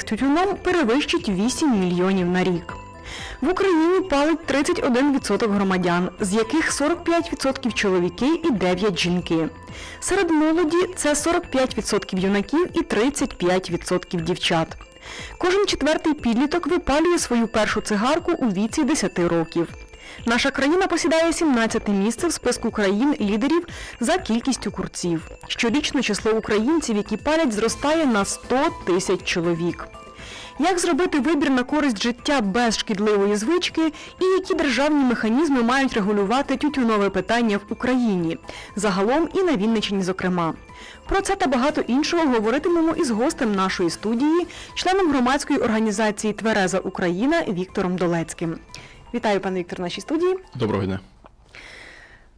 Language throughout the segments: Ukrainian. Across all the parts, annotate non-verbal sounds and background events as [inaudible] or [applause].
з тютюном перевищить 8 мільйонів на рік. В Україні палить 31% громадян, з яких 45% чоловіки і 9 жінки. Серед молоді це 45% юнаків і 35% дівчат. Кожен четвертий підліток випалює свою першу цигарку у віці 10 років. Наша країна посідає 17 місце в списку країн лідерів за кількістю курців. Щорічно число українців, які палять, зростає на 100 тисяч чоловік. Як зробити вибір на користь життя без шкідливої звички і які державні механізми мають регулювати тютюнове питання в Україні, загалом і на Вінниччині, зокрема. Про це та багато іншого говоритимемо із гостем нашої студії, членом громадської організації Твереза Україна Віктором Долецьким. Вітаю, пане Віктор, в нашій студії. Доброго дня.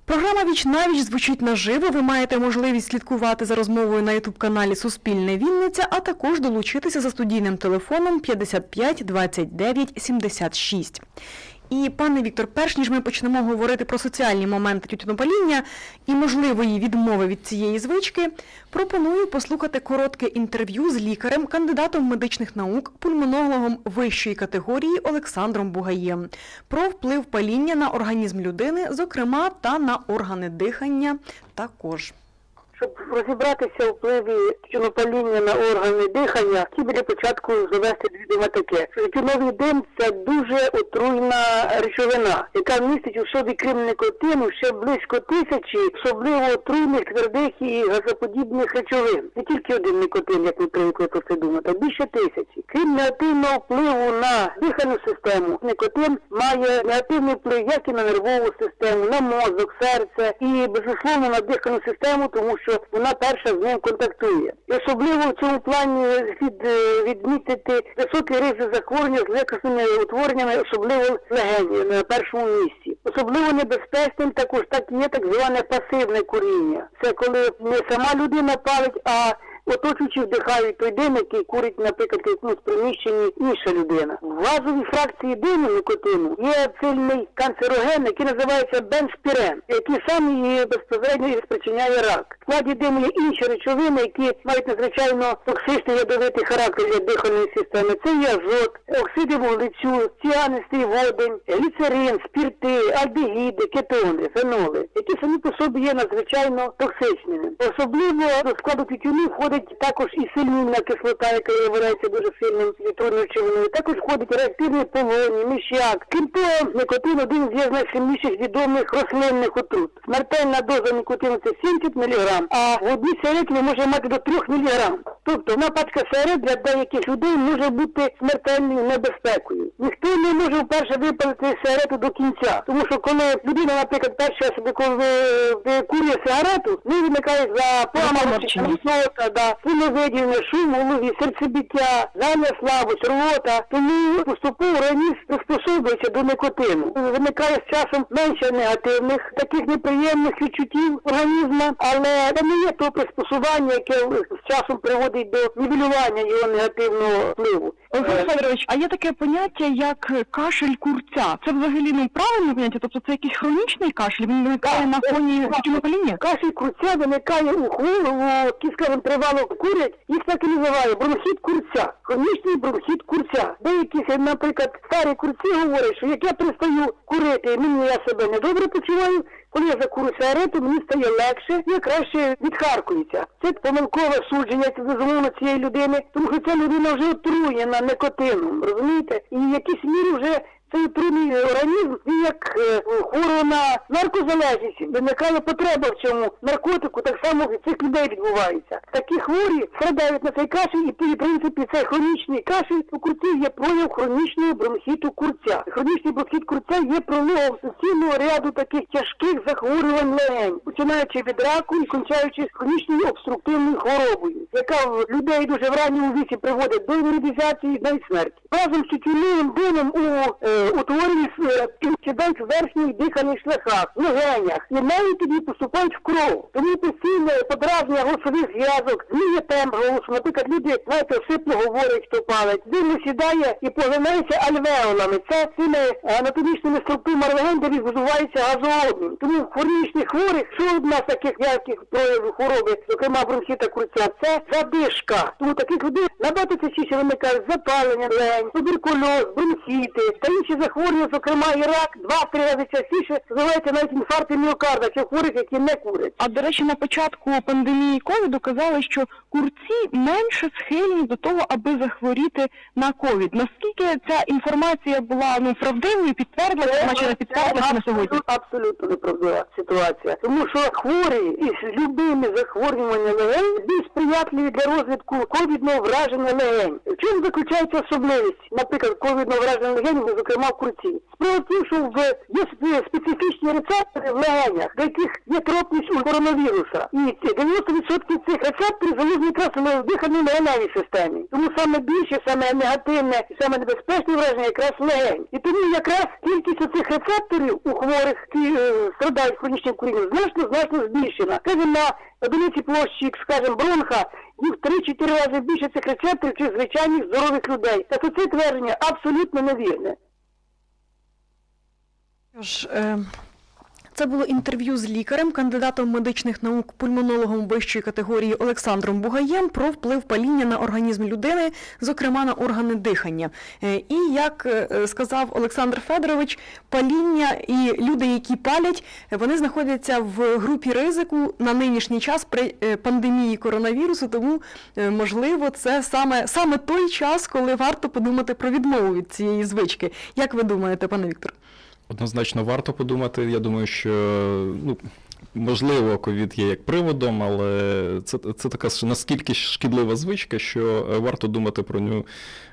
Програма Віч навіч звучить наживо. Ви маєте можливість слідкувати за розмовою на ютуб-каналі Суспільне Вінниця, а також долучитися за студійним телефоном 55 29 76. І, пане Віктор, перш ніж ми почнемо говорити про соціальні моменти тютюнопаління і можливої відмови від цієї звички, пропоную послухати коротке інтерв'ю з лікарем, кандидатом медичних наук, пульмонологом вищої категорії Олександром Бугаєм про вплив паління на організм людини, зокрема та на органи дихання також. Щоб розібратися впливі тютюнопаління на органи дихання, хотів би для початку завести дві дума таке. Тютюновий дим це дуже отруйна речовина, яка містить у собі крім никотину ще близько тисячі особливо отруйних твердих і газоподібних речовин. Не тільки один никотин, як ми привикли про це думати, а більше тисячі. Крім негативного впливу на дихальну систему, никотин має негативний вплив як і на нервову систему, на мозок, серце і безусловно на дихальну систему, тому що вона перша з ним контактує. І особливо в цьому плані слід е, відмітити високий ризик захворювання з лекарними утвореннями, особливо легені на першому місці. Особливо небезпечним також так є так зване пасивне куріння. Це коли не сама людина палить, а Оточуючи вдихають той дим, який курить, наприклад, в якомусь приміщенні інша людина. В газовій фракції диму никотину є сильний канцероген, який називається бенспірен, який сам і безпосередньо і спричиняє рак. В складі диму є інші речовини, які мають надзвичайно токсичний ядовитий характер для дихальної системи. Це є азот, оксиди вуглецю, ціанистий водень, гліцерин, спірти, альдегіди, кетони, феноли, які самі по собі є надзвичайно токсичними. Особливо до складу тютюну входить також і сильнільна кислота, яка являється дуже сильним відруною речовиною. Також входить реактивний полоній, миш'як. Крім того, никотин один з найсильніших відомих рослинних отрут. Смертельна доза никотину це 70 мг, а в одній сигареті може мати до 3 мг. Тобто одна пачка сигарет для деяких людей може бути смертельною небезпекою. Ніхто не може вперше випалити сигарету до кінця, тому що коли людина, наприклад, перший раз коли курює сигарету, в неї виникає запаморочення, Запаморочення. рвота, да, пуловиділення, шум в голові, серцебиття, задня слабость, рвота. Тому поступово організм приспособується до никотину. Виникає з часом менше негативних, таких неприємних відчуттів організму, але не є то приспосування, яке з часом приводить до нівелювання його негативного впливу. Олександр Федорович, а є таке поняття як кашель курця. Це взагалі ну, правильне поняття? Тобто це якийсь хронічний кашель? Він виникає на фоні тютюнопаління? Кашель курця виникає у хворого, які, скажімо, тривало курять, їх так і називають бронхіт курця, хронічний бронхіт курця. Деякі, наприклад, старі курці говорять, що як я перестаю курити, мені я себе недобре почуваю, коли я закурю сигарету, мені стає легше, я краще відхаркуюся. Це помилкове судження безумовно цієї людини, тому що ця людина вже отруєна никотином, розумієте? І в якійсь мірі вже цей отруйний організм, він як е, хворого на наркозалежність, виникає потреба в цьому наркотику, так само від цих людей відбувається. Такі хворі страдають на цей кашель, і в принципі цей хронічний кашель у курців є прояв хронічного бронхіту курця. Хронічний бронхіт курця є проявом суцільного ряду таких тяжких захворювань легень, починаючи від раку і кончаючи хронічною обструктивною хворобою, яка в людей дуже в ранньому віці приводить до інвалідизації навіть смерті. Разом з тютюновим димом у е, е, утворюють, е, в верхніх дихальних шляхах, легенях, і навіть тоді поступають в кров. Тому постійне подразнення голосових зв'язок, зміє темп голосу. Наприклад, люди, знаєте, сипло говорять, хто палець. Дивно сідає і поглинається альвеолами. Це цими анатомічними структурами легень, де відбувається газообмін. Тому в хронічних хворих, що одна з таких ярких проявів хвороби, зокрема бронхіта курця, це задишка. Тому таких людей набагато частіше виникають запалення легень, туберкульоз, бронхіти та інші захворювання, зокрема і рак, два-три рази частіше називається навіть інфаркти міокарда, чи хворих, які не курять. А до речі, на початку пандемії ковіду казали, що курці менше схильні до того, аби захворіти на ковід. Наскільки ця інформація була ну правдивою, підтвердилася, наче не підтвердилася на сьогодні? Абсолютно, абсолютно неправдива ситуація. Тому що хворі із любими захворюваннями легень більш сприятливі для розвитку ковідного враження легень. В чому заключається особливість, наприклад, ковідного враження легень, зокрема в курці? Справа в що в є специфічні рецептори в легенях, до яких є тропність у коронавіруса. І 90% цих рецепторів залежні якраз в дихальній легеневій системі. Тому саме більше, саме негативне і саме небезпечне враження якраз легень. І тому якраз кількість цих рецепторів у хворих, які е, страдають хронічним курінням, значно значно збільшена. Скажімо, на одиниці площі, скажімо, бронха, їх в 3-4 рази більше цих рецепторів, ніж звичайних здорових людей. Тобто це твердження абсолютно невірне. Е, це було інтерв'ю з лікарем, кандидатом медичних наук, пульмонологом вищої категорії Олександром Бугаєм про вплив паління на організм людини, зокрема на органи дихання. Е, І як е, сказав Олександр Федорович, паління і люди, які палять, вони знаходяться в групі ризику на нинішній час при пандемії коронавірусу. Тому можливо, це саме саме той час, коли варто подумати про відмову від цієї звички. Як ви думаєте, пане Віктор? Однозначно варто подумати. Я думаю, що ну, можливо, ковід є як приводом, але це, це така наскільки шкідлива звичка, що е, варто думати про нього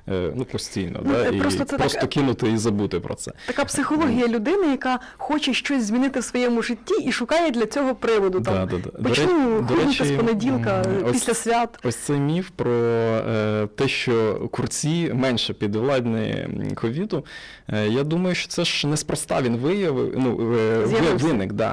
ну, постійно. Ну, да? е, І просто це просто так- кинути і забути про це. Така психологія людини, яка хоче щось змінити в своєму житті і шукає для цього приводу. Там, Да, да, да. Почну до з понеділка, ось- після свят. Ось цей міф про е, те, що курці менше підвладні ковіду. Е, я думаю, що це ж неспроста він виявив. Ну, е, виник, да.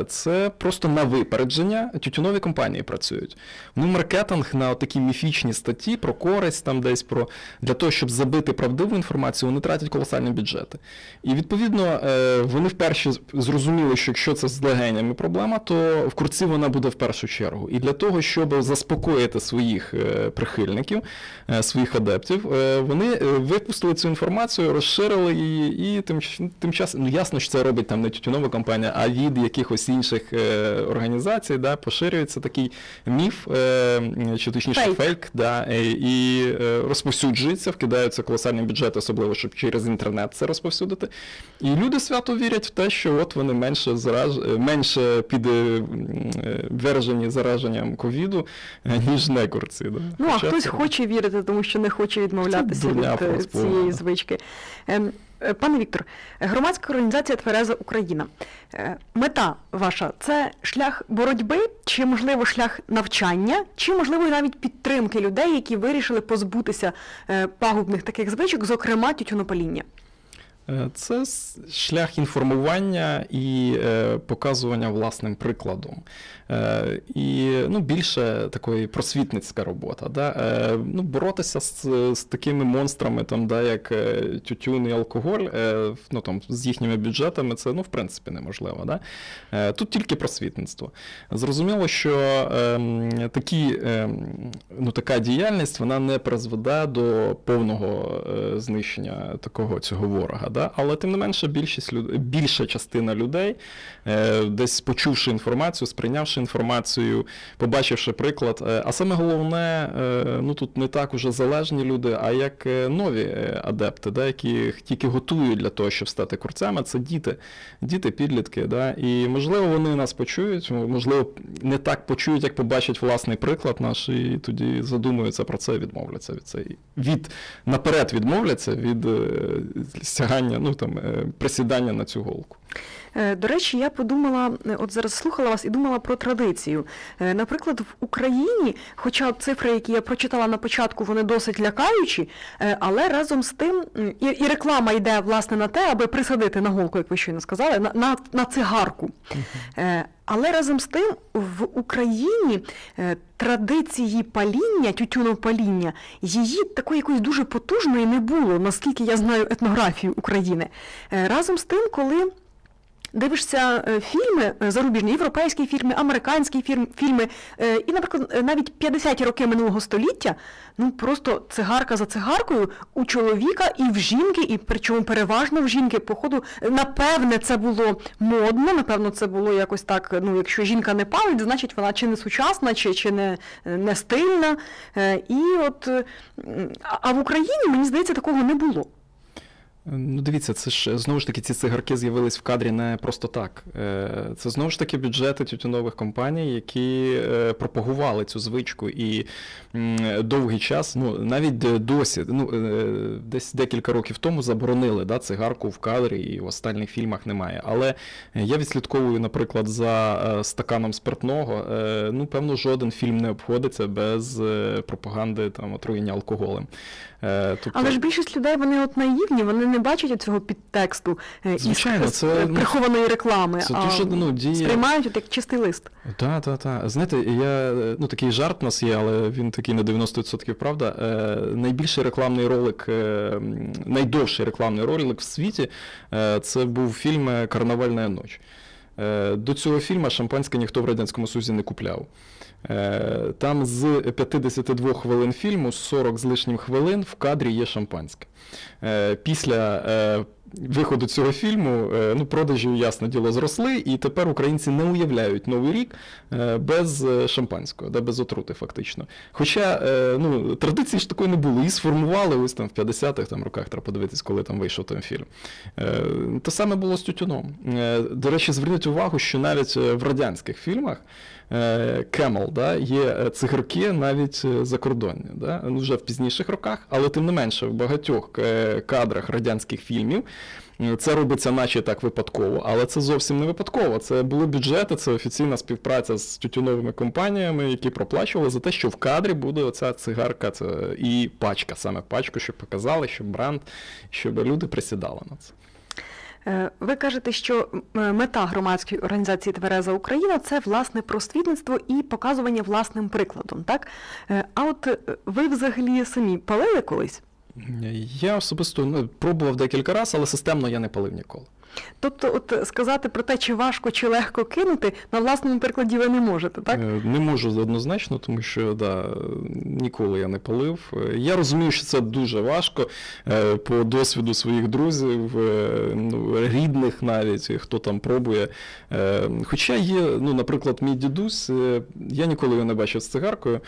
Е, це просто на випередження тютюнові компанії працюють. Ну, маркетинг на такі міфічні статті про користь, там десь про для того, щоб забити правдиву інформацію, вони тратять колосальні бюджети. І відповідно е, вони вперше зрозуміли, що якщо це з легенями проблема, то в курці вона буде в першу чергу. І для того, щоб заспокоїти своїх е, прихильників, е, своїх адептів, вони випустили цю інформацію, розширили її, і тим, тим часом, ну ясно, що це робить там не тютюнова компанія, а від якихось інших організацій, да, поширюється такий міф, чи точніше Фейк. фейк, да, і е, розповсюджується, вкидаються колосальні бюджети, особливо щоб через інтернет це розповсюдити. І люди свято вірять в те, що от вони менше зараж... менше під е, е, виражені зараженням ковіду, е, ніж не курці. Да. Ну, а Хоча хтось це- хоче вірити, тому що не хоче відмовлятися від цієї звички. Е, Пане Віктор, громадська організація Твереза Україна. Е, Мета ваша це шлях боротьби, чи можливо шлях навчання, чи можливо навіть підтримки людей, які вирішили позбутися е, пагубних таких звичок, зокрема тютюнопаління. Е, Це шлях інформування і е, показування власним прикладом. Е, і ну, більше такої просвітницька робота. Да? Ну, боротися з, з такими монстрами, там, да, як тютюн і алкоголь, ну, там, з їхніми бюджетами, це ну, в принципі неможливо. Да? Тут тільки просвітництво. Зрозуміло, що ем, такі, ем, ну, така діяльність вона не призведе до повного знищення такого цього ворога. Да? Але тим не менше, більшість люд... більша частина людей, е, десь почувши інформацію, сприйнявши інформацію, побачивши приклад. Е, а саме головне, е, ну тут не так уже залежні люди, а як е, нові е, адепти, да, яких тільки готують для того, щоб стати курцями, це діти, діти, підлітки. Да? І можливо, вони нас почують, можливо, не так почують, як побачать власний приклад наш, і тоді задумуються про це, відмовляться від цієї. Від наперед відмовляться від е, сягання, ну там е, присідання на цю голку. Е, До речі, я подумала, е, от зараз слухала вас і думала про традицію. Е, Наприклад, в Україні, хоча цифри, які я прочитала на початку, вони досить лякаючі, але разом з тим і, і реклама йде власне на те, аби присадити на голку, як ви щойно сказали, на, на, на цигарку. Але разом з тим в Україні традиції паління, тютюнопаління, її такої якоїсь дуже потужної не було, наскільки я знаю етнографію України. Разом з тим, коли дивишся е, фільми е, зарубіжні, європейські фільми, американські фільми, е, і, наприклад, навіть 50-ті роки минулого століття, ну просто цигарка за цигаркою у чоловіка і в жінки, і причому переважно в жінки, походу, напевне, це було модно, напевно, це було якось так. Ну, якщо жінка не палить, значить вона чи не сучасна, чи, чи не, не стильна. І от, а в Україні, мені здається, такого не було. Ну, дивіться, це ж знову ж таки ці цигарки з'явились в кадрі не просто так. Е, Це знову ж таки бюджети тютюнових компаній, які е, пропагували цю звичку і довгий час, ну навіть досі, ну е, десь декілька років тому заборонили да, цигарку в кадрі, і в останніх фільмах немає. Але я відслідковую, наприклад, за стаканом спиртного. Ну, певно, жоден фільм не обходиться без пропаганди там отруєння алкоголем. Е, Тобто... Але ж більшість людей вони от наївні, вони не бачать цього підтексту е, Звичайно, це, ну, прихованої реклами, це а дуже, ну, діє- сприймають от як чистий лист. Так, так, так. Знаєте, я ну такий жарт у нас є, але він такий на 90% правда. Е, найбільший рекламний ролик, найдовший рекламний ролик в світі це був фільм Карнавальна ніч. До цього фільму шампанське ніхто в Радянському Союзі не купляв. Е, там з 52 хвилин фільму 40 з лишнім хвилин в кадрі є шампанське. Е, після е, виходу цього фільму е, ну, продажі, ясно діло, зросли, і тепер українці не уявляють Новий рік е, без е, шампанського, да, без отрути, фактично. Хоча ну, традиції ж такої не було, і сформували ось там в 50-х там, роках, треба подивитись, коли там вийшов той фільм. Те саме було з тютюном. До речі, зверніть увагу, що навіть в радянських фільмах Camel, да, є цигарки навіть закордонні, да, ну, вже в пізніших роках, але тим не менше в багатьох кадрах радянських фільмів це робиться наче так випадково, але це зовсім не випадково. Це були бюджети, це офіційна співпраця з тютюновими компаніями, які проплачували за те, що в кадрі буде оця цигарка це, і пачка, саме пачку, щоб показали, щоб бренд, щоб люди присідали на це. Е, Ви кажете, що мета громадської організації Твереза Україна це власне просвітництво і показування власним прикладом, так? Е, А от е, ви взагалі самі палили колись? Я особисто ну, пробував декілька разів, але системно я не палив ніколи. Тобто, от сказати про те, чи важко, чи легко кинути, на власному прикладі ви не можете, так? Е, Не можу однозначно, тому що да, ніколи я не палив. Е, Я розумію, що це дуже важко е, по досвіду своїх друзів, е, ну, рідних навіть, хто там пробує. Е, Хоча є, ну, наприклад, мій дідусь, е, я ніколи його не бачив з цигаркою, е,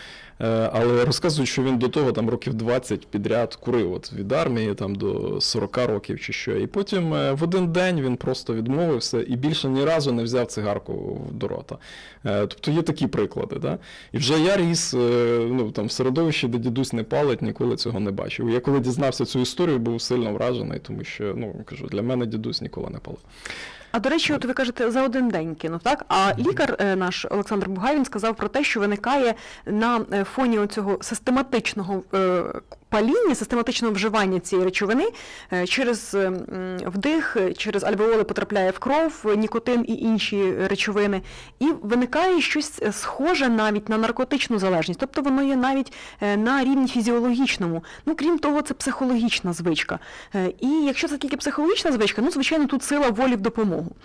але розказують, що він до того там років 20 підряд курив от, від армії там, до 40 років чи що. І потім е, в один день він просто відмовився і більше ні разу не взяв цигарку до рота. Е, Тобто є такі приклади. Да? І вже я ріс е, ну, там, в середовищі, де дідусь не палить, ніколи цього не бачив. Я коли дізнався цю історію, був сильно вражений, тому що ну, кажу, для мене дідусь ніколи не палив. А до речі, от ви кажете, за один день кинув, так? А лікар е, наш Олександр Бугай він сказав про те, що виникає на е, фоні цього систематичного паління, систематичного вживання цієї речовини е, через е, вдих, е, через альвеоли потрапляє в кров, е, нікотин і інші речовини, і виникає щось схоже навіть на наркотичну залежність, тобто воно є навіть на рівні фізіологічному. Ну крім того, це психологічна звичка. І якщо це тільки психологічна звичка, ну звичайно, тут сила волі в допомогу.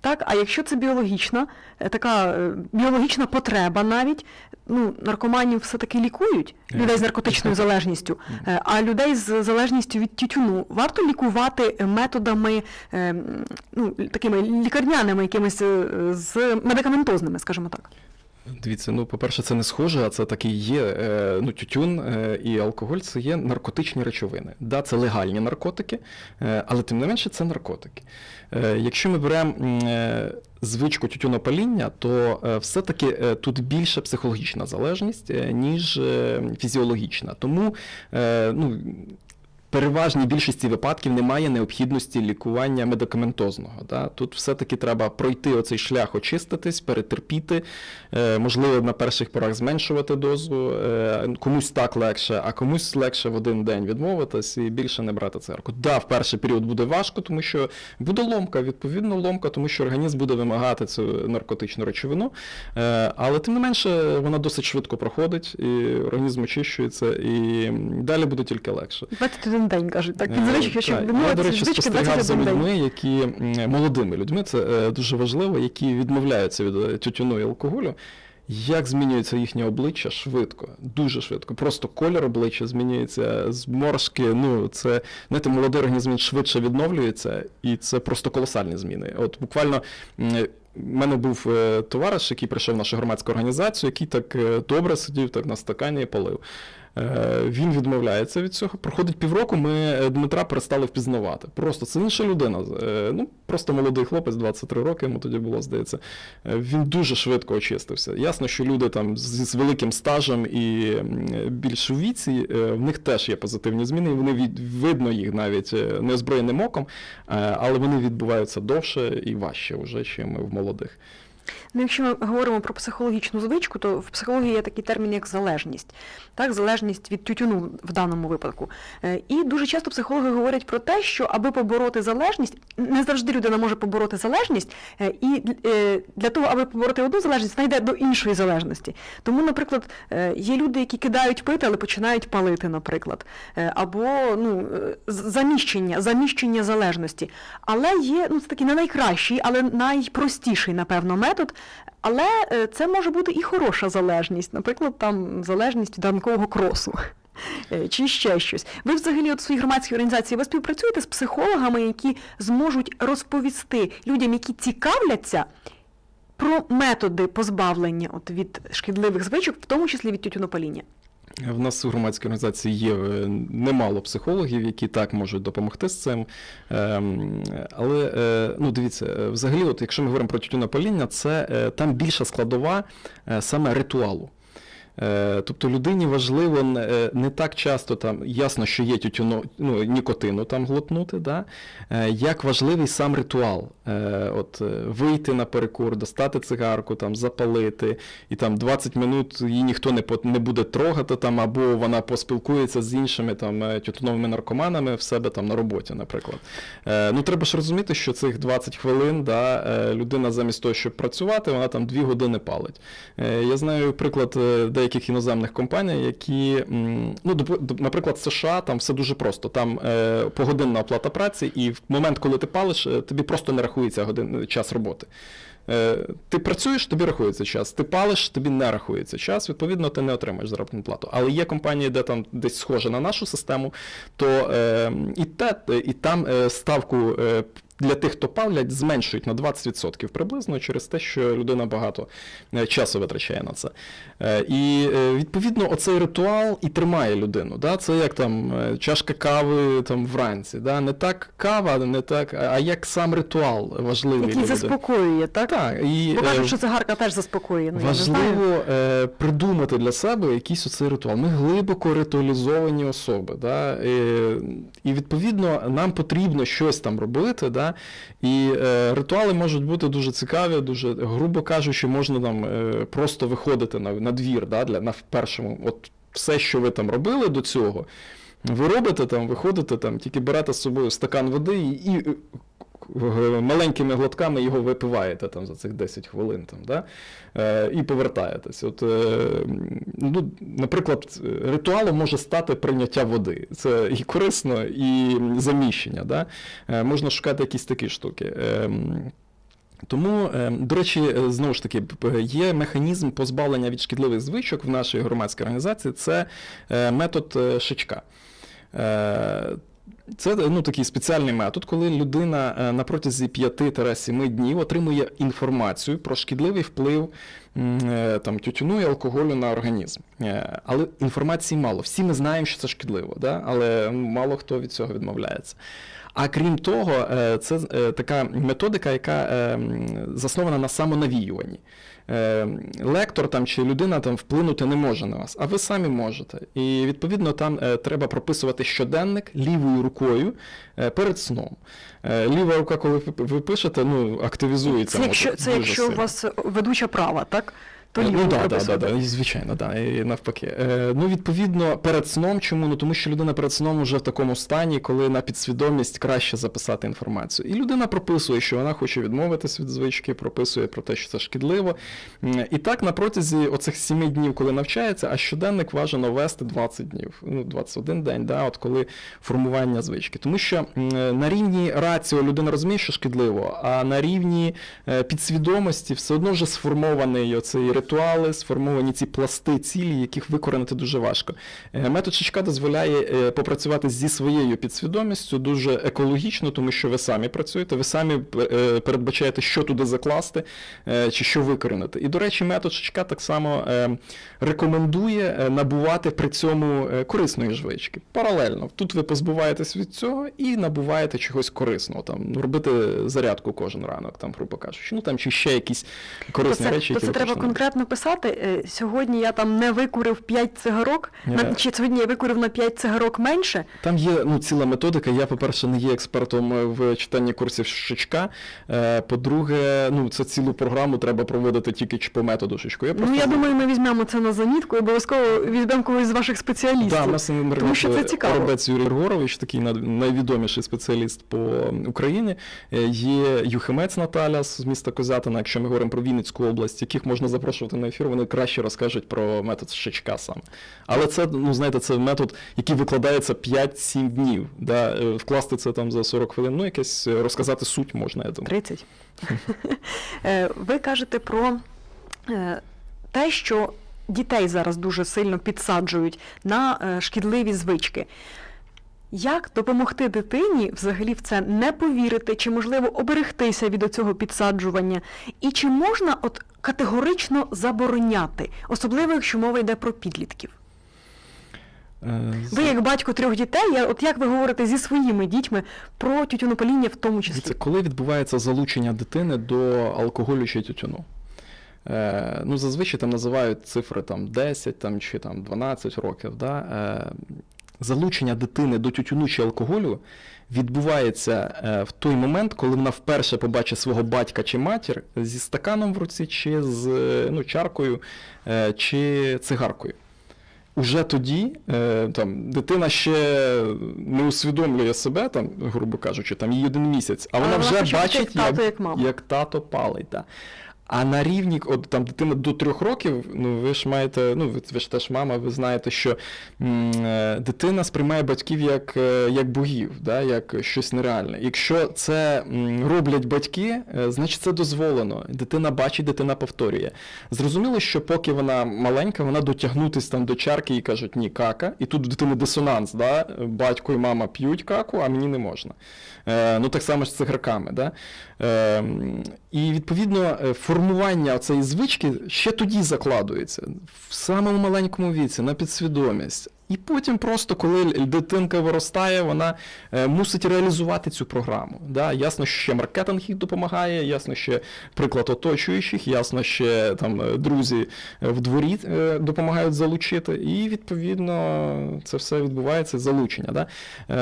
Так, а якщо це біологічна, е, така е, біологічна потреба навіть, ну, наркоманів все-таки лікують, людей з наркотичною залежністю, е, а людей з залежністю від тютюну варто лікувати е, методами е, ну, такими лікарняними, якимись е, з медикаментозними, скажімо так. Дивіться, ну, по-перше, це не схоже, а це таки є. е, Ну, тютюн е, і алкоголь це є наркотичні речовини. Да, це легальні наркотики, е, але тим не менше це наркотики. Якщо ми беремо звичку тютюнопаління, то все-таки тут більше психологічна залежність, ніж фізіологічна. Тому ну, переважній більшості випадків немає необхідності лікування медикаментозного. Да? Тут все-таки треба пройти оцей шлях, очиститись, перетерпіти, е, можливо, на перших порах зменшувати дозу. Е, комусь так легше, а комусь легше в один день відмовитись і більше не брати цигарку. Да, в перший період буде важко, тому що буде ломка, відповідно ломка, тому що організм буде вимагати цю наркотичну речовину. Е, але тим не менше, вона досить швидко проходить, і організм очищується, і далі буде тільки легше. 21 день кажуть, так Е, звички, що. Я, до речі, спостерігав за людьми, які молодими людьми, це е, дуже важливо, які відмовляються від е, тютюну і алкоголю. Як змінюється їхнє обличчя швидко, дуже швидко. Просто колір обличчя змінюється, зморшки. Ну це знаєте, молодий організм швидше відновлюється, і це просто колосальні зміни. От буквально. в мене був товариш, який прийшов в нашу громадську організацію, який так добре сидів так на стакані і палив. Е, Він відмовляється від цього. Проходить півроку, ми е, Дмитра перестали впізнавати. Просто це інша людина. Е, Ну, просто молодий хлопець, 23 роки йому тоді було, здається. Він дуже швидко очистився. Ясно, що люди там з, великим стажем і більш у віці, в них теж є позитивні зміни, і вони від, видно їх навіть е, неозброєним оком, але вони відбуваються довше і важче вже, чим в молодих. Ну, якщо ми говоримо про психологічну звичку, то в психології є такий термін, як залежність. Так, залежність від тютюну в даному випадку. Е, І дуже часто психологи говорять про те, що аби побороти залежність, не завжди людина може побороти залежність, е, і е, для того, аби побороти одну залежність, вона йде до іншої залежності. Тому, наприклад, є люди, які кидають пити, але починають палити, наприклад, або ну, заміщення, заміщення залежності. Але є, ну це такий не найкращий, але найпростіший, напевно, метод. Але е, це може бути і хороша залежність, наприклад, там залежність від ранкового кросу. е, Чи ще щось. Ви взагалі от в своїй громадській організації ви співпрацюєте з психологами, які зможуть розповісти людям, які цікавляться про методи позбавлення от від шкідливих звичок, в тому числі від тютюнопаління. В нас у громадській організації є е, немало психологів, які так можуть допомогти з цим. Ем, Але е, ну дивіться, е, взагалі, от якщо ми говоримо про тютюнопаління, це там більша складова саме ритуалу. Е, Тобто людині важливо не- е, так часто там ясно, що є тютюно, ну, нікотину там глотнути, да? е, як важливий сам ритуал. От вийти на перекур, достати цигарку, там запалити, і там 20 минут її ніхто не не буде трогати там, або вона поспілкується з іншими там тютюновими наркоманами в себе там на роботі, наприклад. Ну треба ж розуміти, що цих 20 хвилин да, людина замість того, щоб працювати, вона там 2 години палить. Я знаю приклад е, деяких іноземних компаній, які, ну, наприклад, США там все дуже просто. Там е, погодинна оплата праці, і в момент, коли ти палиш, е, тобі просто не рахується годин, час роботи. Е, Ти працюєш, тобі рахується час. Ти палиш, тобі не рахується час. Відповідно, ти не отримаєш заробітну плату. Але є компанії, де там десь схоже на нашу систему, то е, і, те, і там е, ставку. е, для тих, хто палять, зменшують на 20% приблизно через те, що людина багато е, часу витрачає на це. Е, І е, відповідно оцей ритуал і тримає людину. Да? Це як там чашка кави там вранці. Да? Не так кава, не так, а як сам ритуал важливий. Який для заспокоює, так? Так, і Бо кажуть, що цигарка теж заспокоює. Ну, я не знаю. Важливо придумати для себе якийсь оцей ритуал. Ми глибоко ритуалізовані особи. Да? Е, і відповідно нам потрібно щось там робити. Да? І е, ритуали можуть бути дуже цікаві, дуже, грубо кажучи, можна там е, просто виходити на, на двір да? для, на першому. От все, що ви там робили до цього. Ви робите там, виходите там, тільки берете з собою стакан води і, і маленькими глотками його випиваєте там за цих 10 хвилин там, да? е, і повертаєтесь. От, е, ну, наприклад, ритуалом може стати прийняття води. Це і корисно, і заміщення. Да? Е, можна шукати якісь такі штуки. Е, тому, е, до речі, е, знову ж таки, є механізм позбавлення від шкідливих звичок в нашій громадській організації це е, метод е, Шичка. Це ну, такий спеціальний метод, коли людина е, на протязі 5-7 днів отримує інформацію про шкідливий вплив е, там, тютюну і алкоголю на організм. Е, Але інформації мало. Всі ми знаємо, що це шкідливо, да? але мало хто від цього відмовляється. А крім того, е, це е, така методика, яка е, заснована на самонавіюванні. Лектор там чи людина там вплинути не може на вас, а ви самі можете. І відповідно там треба прописувати щоденник лівою рукою перед сном. Ліва рука, коли ви- пишете, ну активізується. Це якщо, це якщо у вас ведуча права, так? То Е, ну, да, да, да, да, звичайно, да, і навпаки. Е, ну, відповідно, перед сном чому? Ну, тому що людина перед сном вже в такому стані, коли на підсвідомість краще записати інформацію. І людина прописує, що вона хоче відмовитись від звички, прописує про те, що це шкідливо. І так на протязі оцих 7 днів, коли навчається, а щоденник важено вести 20 днів, ну, 21 день, да, от коли формування звички. Тому що на рівні раціо людина розуміє, що шкідливо, а на рівні е, підсвідомості все одно вже сформований оцей ритуали, сформовані ці пласти цілі, яких викоренити дуже важко. Е, Метод Шичка дозволяє е, попрацювати зі своєю підсвідомістю дуже екологічно, тому що ви самі працюєте, ви самі е, передбачаєте, що туди закласти чи що викоренити. І, до речі, метод Шичка так само рекомендує набувати при цьому корисної звички. Паралельно. Тут ви позбуваєтесь від цього і набуваєте чогось корисного. Там, робити зарядку кожен ранок, там, грубо кажучи. Ну там чи ще якісь корисні то це, речі, то які це треба точно конкретно писати. е, Сьогодні я там не викурив 5 цигарок, на, чи сьогодні я викурив на 5 цигарок менше. Там є ну, ціла методика. Я, по-перше, не є експертом е, в читанні курсів Шичка. Е, По-друге, ну це цілу програму треба проводити тільки чи по методу Шичку. Я Ну я думаю, ми візьмемо це на замітку і обов'язково візьмемо когось з ваших спеціалістів. Да, у нас, Тому що це цікаво. Оробець Юрій Григорович, такий найвідоміший спеціаліст по Україні. Є Юхимець Наталя з міста Козятина, якщо ми говоримо про Вінницьку область, яких можна запрошувати на ефір, вони краще розкажуть про метод Шичка саме. Але це, ну знаєте, це метод, який викладається 5-7 днів. Да? Е, Вкласти це там за 40 хвилин, ну якесь е, розказати суть можна, я думаю. 30. Е, Ви кажете про те, що дітей зараз дуже сильно підсаджують на шкідливі звички. Як допомогти дитині взагалі в це не повірити, чи можливо оберегтися від цього підсаджування? І чи можна от категорично забороняти, особливо якщо мова йде про підлітків? Е, Ви як батько трьох дітей, я- от як ви говорите зі своїми дітьми про тютюнопаління в тому числі? Дивіться, коли відбувається залучення дитини до алкоголю чи тютюну? Е, ну, зазвичай там називають цифри там, 10 там, чи там, 12 років. Да? Е, залучення дитини до тютюну чи алкоголю відбувається е, в той момент, коли вона вперше побачить свого батька чи матір зі стаканом в руці, чи з е, ну, чаркою, е, чи цигаркою. Уже тоді там, дитина ще не усвідомлює себе, там, грубо кажучи, там їй один місяць, а вона вона вже бачить, як тато, як як тато палить. Да. А на рівні, от там дитина до трьох років, ну ви ж маєте, ну ви, ви ж теж мама, ви знаєте, що м, е, дитина сприймає батьків як, е, як богів, да, як щось нереальне. Якщо це роблять батьки, е, значить це дозволено. Дитина бачить, дитина повторює. Зрозуміло, що поки вона маленька, вона дотягнутись там до чарки і кажуть, ні, кака. І тут в дитини дисонанс, да? батько і мама п'ють каку, а мені не можна. Е, ну так само з цигарками. Да? Е, і відповідно е, формування цієї звички ще тоді закладується, в самому маленькому віці, на підсвідомість. І потім просто, коли дитинка виростає, вона е, мусить реалізувати цю програму. Да? Ясно, що ще маркетинг їй допомагає, ясно, що приклад оточуючих, ясно, що там е, друзі е, в дворі допомагають залучити, і відповідно це все відбувається залучення. Да?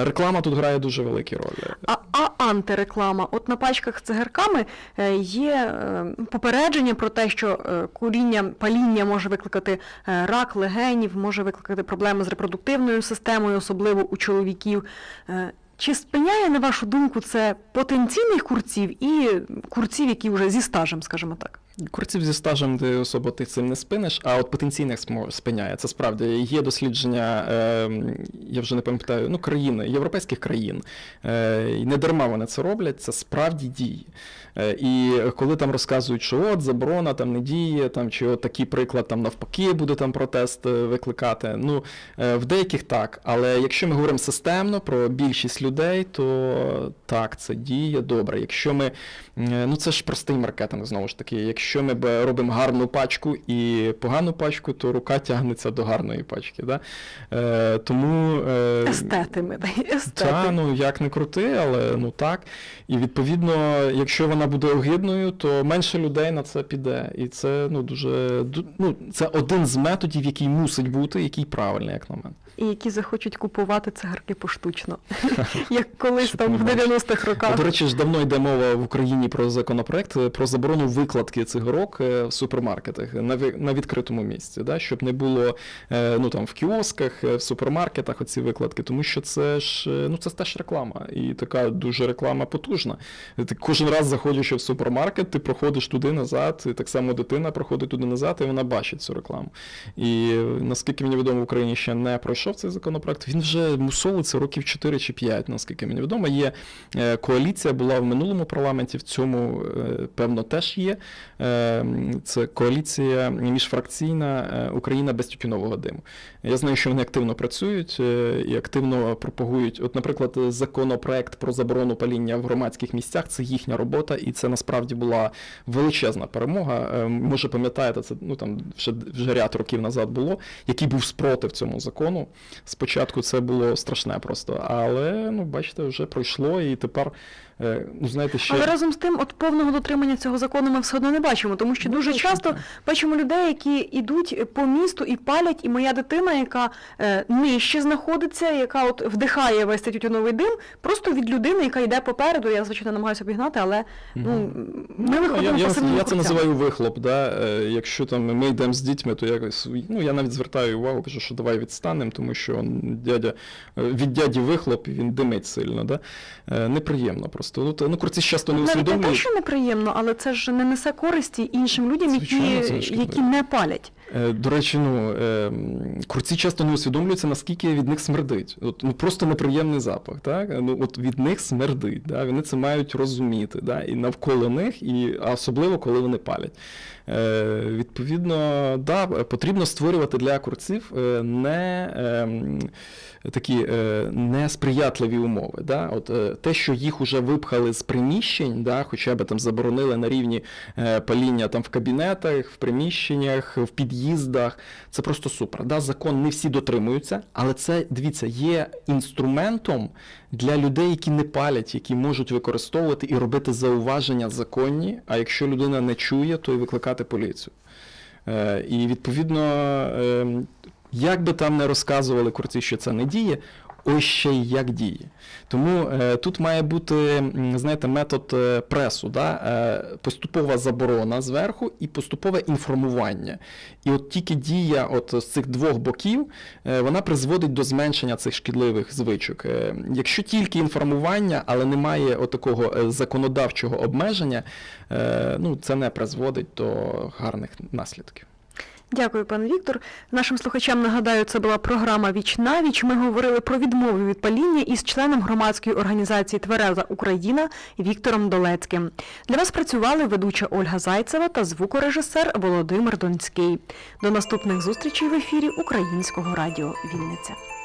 Реклама тут грає дуже великі ролі. А, а антиреклама? От на пачках з цигарками є попередження про те, що куріння, паління може викликати рак легенів, може викликати проблеми з репродуктивною системою, особливо у чоловіків. Е, Чи спиняє, на вашу думку, це потенційних курців і курців, які вже зі стажем, скажімо так? Курців зі стажем ти особо ти цим не спиниш, а от потенційних спиняє. Це справді є дослідження, е, я вже не пам'ятаю, ну, країни, європейських країн. Е, і не дарма вони це роблять, це справді діє. Е, і коли там розказують, що от заборона там не діє, там, чи от такий приклад там навпаки буде там протест е, викликати. Ну, в деяких так. Але якщо ми говоримо системно про більшість людей, то так, це діє добре. Якщо ми, ну це ж простий маркетинг, знову ж таки. Якщо ми робимо гарну пачку і погану пачку, то рука тягнеться до гарної пачки. Да? Е, тому е, Естети ми, естети. та, ну як не крути, але ну так. І відповідно, якщо вона буде огидною, то менше людей на це піде. І це ну дуже ну, це один з методів, який мусить бути, який правильний, як на мене. І які захочуть купувати цигарки поштучно, [laughs] [laughs] як колись там в 90-х роках. До речі, ж давно йде мова в Україні про законопроект е, про заборону викладки цигарок е, в супермаркетах на, відкритому місці, да? щоб не було е, ну, там, в кіосках, е, в супермаркетах оці викладки, тому що це ж ну, це теж реклама. І така дуже реклама потужна. Ти кожен раз заходячи в супермаркет, ти проходиш туди назад, і так само дитина проходить туди назад, і вона бачить цю рекламу. І наскільки мені відомо, в Україні ще не пройшов цей законопроект. Він вже мусолиться років 4 чи 5, наскільки мені відомо. Є коаліція, була в минулому парламенті, в цьому, певно, теж є. Е, Це коаліція міжфракційна е, Україна без тютюнового диму. Я знаю, що вони активно працюють е, і активно пропагують. От, наприклад, законопроект про заборону паління в громадських місцях це їхня робота, і це насправді була величезна перемога. Може, пам'ятаєте, це ну там вже, вже ряд років назад було, який був спротив цьому закону. Спочатку це було страшне просто, але ну бачите, вже пройшло, і тепер ну знаєте, ще Але разом з тим, от повного дотримання цього закону ми все одно не бачимо, тому що Ну, дуже точно часто бачимо людей, які йдуть по місту і палять, і моя дитина, яка е, нижче знаходиться, яка от вдихає весь цей тютюновий дим, просто від людини, яка йде попереду. Я звичайно намагаюся обігнати, але ну ми Ну, виходимо я, я, я це називаю вихлоп. Да? Е, Якщо там ми йдемо з дітьми, то якось ну я навіть звертаю увагу, кажу, що давай відстанемо, тому що дядя е, від дяді вихлоп він димить сильно. Да? Е, Неприємно просто. Ну, то- ну курці часто не Навіть не те, усвідомлюють. що неприємно, але це ж не несе користі іншим людям, Звичайно, це які, шкідливо. які не палять. Е, До речі, ну е, курці часто не усвідомлюються, наскільки від них смердить. От, ну просто неприємний запах. Так? Ну от від них смердить. Да? Вони це мають розуміти. Да? І навколо них, і а особливо коли вони палять. Е, відповідно, да, потрібно створювати для курців е, не е, такі е, несприятливі умови. Да? От, те, що їх уже випхали з приміщень, да, хоча б там заборонили на рівні паління там в кабінетах, в приміщеннях, в під'їздах, це просто супер. Да? Закон не всі дотримуються, але це, дивіться, є інструментом для людей, які не палять, які можуть використовувати і робити зауваження законні, а якщо людина не чує, то й викликати поліцію. Е, І відповідно, е, як би там не розказували курці, що це не діє, ось ще й як діє. Тому е, тут має бути, знаєте, метод е, пресу, да? е, поступова заборона зверху і поступове інформування. І от тільки дія от з цих двох боків, вона призводить до зменшення цих шкідливих звичок. Якщо тільки інформування, але немає такого законодавчого обмеження, ну, це не призводить до гарних наслідків. Дякую, пан Віктор. Нашим слухачам нагадаю, це була програма Віч на віч. Ми говорили про відмову від паління із членом громадської організації Твереза Україна Віктором Долецьким. Для вас працювали ведуча Ольга Зайцева та звукорежисер Володимир Донський. До наступних зустрічей в ефірі Українського радіо Вінниця.